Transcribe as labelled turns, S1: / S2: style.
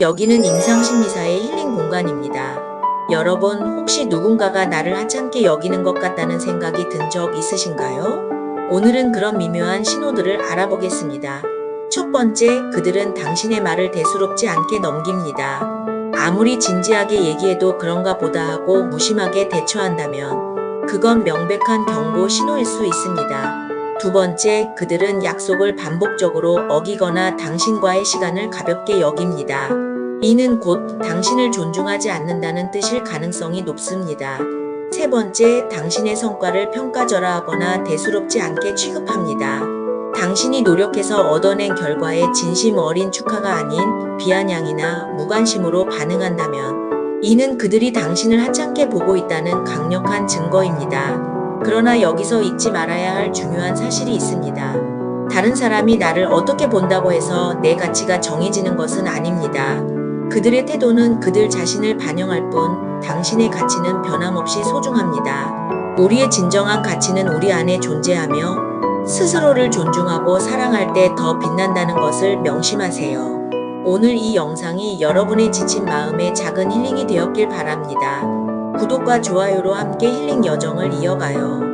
S1: 여기는 임상심리사의 힐링 공간입니다. 여러분, 혹시 누군가가 나를 하찮게 여기는 것 같다는 생각이 든 적 있으신가요? 오늘은 그런 미묘한 신호들을 알아보겠습니다. 첫 번째, 그들은 당신의 말을 대수롭지 않게 넘깁니다. 아무리 진지하게 얘기해도 그런가 보다 하고 무심하게 대처한다면 그건 명백한 경고 신호일 수 있습니다. 두 번째, 그들은 약속을 반복적으로 어기거나 당신과의 시간을 가볍게 여깁니다. 이는 곧 당신을 존중하지 않는다는 뜻일 가능성이 높습니다. 세 번째, 당신의 성과를 평가절하 하거나 대수롭지 않게 취급합니다. 당신이 노력해서 얻어낸 결과에 진심 어린 축하가 아닌 비아냥이나 무관심으로 반응한다면 이는 그들이 당신을 하찮게 보고 있다는 강력한 증거입니다. 그러나 여기서 잊지 말아야 할 중요한 사실이 있습니다. 다른 사람이 나를 어떻게 본다고 해서 내 가치가 정해지는 것은 아닙니다. 그들의 태도는 그들 자신을 반영할 뿐 당신의 가치는 변함없이 소중합니다. 우리의 진정한 가치는 우리 안에 존재하며 스스로를 존중하고 사랑할 때 더 빛난다는 것을 명심하세요. 오늘 이 영상이 여러분의 지친 마음에 작은 힐링이 되었길 바랍니다. 구독과 좋아요로 함께 힐링 여정을 이어가요.